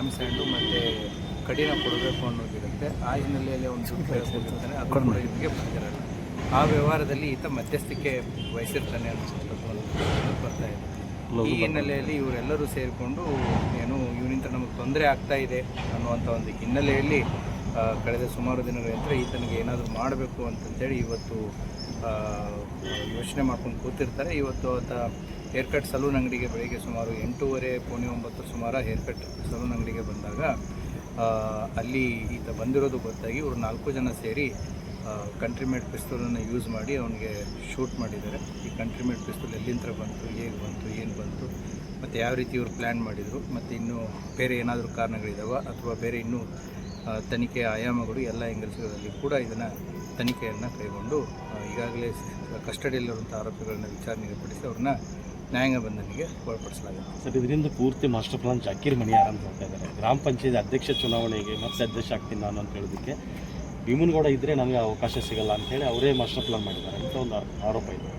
M sand ಮತ್ತು ಕಠಿಣ ಕೊಡಬೇಕು ಅನ್ನೋದಿರುತ್ತೆ ಆ ಹಿನ್ನೆಲೆಯಲ್ಲಿ ಒಂದು ದುಡ್ಡು ಹೋಗಿರ್ತಾನೆ ಅದು ಕೂಡ ಇವರಿಗೆ ಬಂದಿರಲ್ಲ. ಆ ವ್ಯವಹಾರದಲ್ಲಿ ಈತ ಮಧ್ಯಸ್ಥಿಕೆ ವಹಿಸಿರ್ತಾನೆ ಅನ್ನೋ ಬರ್ತಾ ಇದೆ. ಈ ಹಿನ್ನೆಲೆಯಲ್ಲಿ ಇವರೆಲ್ಲರೂ ಸೇರಿಕೊಂಡು ಏನು ಇವನಿಂದ ನಮಗೆ ತೊಂದರೆ ಆಗ್ತಾ ಇದೆ ಅನ್ನುವಂಥ ಒಂದು ಹಿನ್ನೆಲೆಯಲ್ಲಿ ಕಳೆದ ಸುಮಾರು ದಿನಗಳಿಂದ ಈತನಿಗೆ ಏನಾದರೂ ಮಾಡಬೇಕು ಅಂತಂತೇಳಿ ಇವತ್ತು ಯೋಚನೆ ಮಾಡ್ಕೊಂಡು ಕೂತಿರ್ತಾರೆ. ಇವತ್ತು ಆತ ಹೇರ್ ಕಟ್ ಸಲೂನ್ ಅಂಗಡಿಗೆ ಬೆಳಿಗ್ಗೆ ಸುಮಾರು ಎಂಟೂವರೆ, ಪೌಣೆ ಒಂಬತ್ತು ಸುಮಾರು ಹೇರ್ ಕಟ್ ಸಲೂನ್ ಅಂಗಡಿಗೆ ಬಂದಾಗ ಅಲ್ಲಿ ಈತ ಬಂದಿರೋದು ಗೊತ್ತಾಗಿ ಇವರು ನಾಲ್ಕು ಜನ ಸೇರಿ ಕಂಟ್ರಿ ಮೇಡ್ ಪಿಸ್ತೂಲನ್ನು ಯೂಸ್ ಮಾಡಿ ಅವನಿಗೆ ಶೂಟ್ ಮಾಡಿದ್ದಾರೆ. ಈ ಕಂಟ್ರಿ ಮೇಡ್ ಪಿಸ್ತೂಲ್ ಎಲ್ಲಿಂದ ಬಂತು, ಹೇಗೆ ಬಂತು, ಏನು ಬಂತು, ಮತ್ತು ಯಾವ ರೀತಿ ಇವರು ಪ್ಲ್ಯಾನ್ ಮಾಡಿದರು, ಮತ್ತು ಇನ್ನೂ ಬೇರೆ ಏನಾದರೂ ಕಾರಣಗಳಿದಾವ ಅಥವಾ ಬೇರೆ ಇನ್ನೂ ಆ, ತನಿಖೆಯ ಆಯಾಮಗಳು ಎಲ್ಲ ಎಂಗಲ್ಸ್ಗಳಲ್ಲಿ ಕೂಡ ಇದನ್ನು ತನಿಖೆಯನ್ನು ಕೈಗೊಂಡು ಈಗಾಗಲೇ ಕಸ್ಟಡಿಯಲ್ಲಿರುವಂಥ ಆರೋಪಿಗಳನ್ನ ವಿಚಾರಣೆಗೆ ಪಡಿಸಿ ಅವ್ರನ್ನ ನ್ಯಾಯಾಂಗ ಬಂಧನಿಗೆ ಒಳಪಡಿಸಲಾಗಿದೆ ಸರ್ ಇದರಿಂದ ಪೂರ್ತಿ ಮಾಸ್ಟರ್ ಪ್ಲಾನ್ ಜಾಕೀರ್ ಮಣಿಯಾರ ಅಂತ ಹೇಳ್ತಾ ಇದ್ದಾರೆ. ಗ್ರಾಮ ಪಂಚಾಯತ್ ಅಧ್ಯಕ್ಷ ಚುನಾವಣೆಗೆ ಮತ್ತೆ ಅಧ್ಯಕ್ಷ ಆಗ್ತೀನಿ ನಾನು ಅಂತ ಹೇಳೋದಕ್ಕೆ ಭೀಮನಗೌಡ ಇದ್ದರೆ ನನಗೆ ಅವಕಾಶ ಸಿಗಲ್ಲ ಅಂತೇಳಿ ಅವರೇ ಮಾಸ್ಟರ್ ಪ್ಲಾನ್ ಮಾಡಿದ್ದಾರೆ. ಅಂತ ಒಂದು ಆರೋಪ ಇದೆ.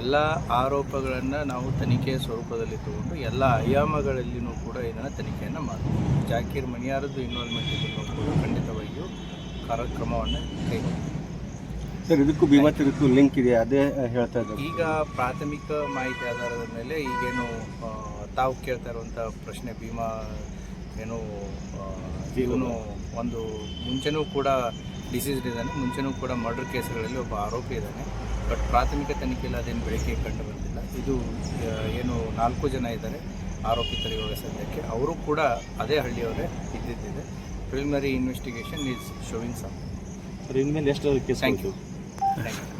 ಎಲ್ಲ ಆರೋಪಗಳನ್ನು ನಾವು ತನಿಖೆಯ ಸ್ವರೂಪದಲ್ಲಿ ತಗೊಂಡು ಎಲ್ಲ ಆಯಾಮಗಳಲ್ಲಿಯೂ ಕೂಡ ಇದನ್ನು ತನಿಖೆಯನ್ನು ಮಾಡ್ತೀವಿ. ಜಾಕೀರ್ ಮಣಿಯಾರದ್ದು ಇನ್ವಾಲ್ವ್ಮೆಂಟ್ ಕೂಡ ಖಂಡಿತವಾಗಿಯೂ ಕಾರ್ಯಕ್ರಮವನ್ನು ಕೈಗೊಂಡಿದೆ. ಸರ್ ಇದಕ್ಕೂ ಭೀಮಾ ತೀರಕ್ಕೂ ಲಿಂಕ್ ಇದೆ ಅದೇ ಹೇಳ್ತಾ ಇದ್ದಾರೆ. ಈಗ ಪ್ರಾಥಮಿಕ ಮಾಹಿತಿ ಆಧಾರದ ಮೇಲೆ ಈಗೇನು ತಾವು ಕೇಳ್ತಾ ಇರುವಂಥ ಪ್ರಶ್ನೆ ಭೀಮಾ ಏನು ಇವನು ಒಂದು ಮುಂಚೆನೂ ಕೂಡ ಡಿಸೀಸ್ಡ್ ಇದ್ದಾನೆ ಮುಂಚೆನೂ ಕೂಡ ಮರ್ಡರ್ ಕೇಸ್ಗಳಲ್ಲಿ ಒಬ್ಬ ಆರೋಪಿ ಇದ್ದಾನೆ ಬಟ್ ಪ್ರಾಥಮಿಕ ತನಿಖೆಯಲ್ಲಿ ಅದೇನು ಬೆಳಕಿಗೆ ಕಂಡು ಬಂದಿಲ್ಲ. ಇದು ಏನು ನಾಲ್ಕು ಜನ ಇದ್ದಾರೆ ಆರೋಪಿತರು ಇವಾಗ ಸದ್ಯಕ್ಕೆ. ಅವರು ಕೂಡ ಅದೇ ಹಳ್ಳಿಯವರೇ ಇದ್ದಿದ್ದಿದೆ. Preliminary investigation is showing some ಇನ್ಮೇಲೆ ಎಷ್ಟು ಥ್ಯಾಂಕ್ ಯು ಥ್ಯಾಂಕ್ ಯು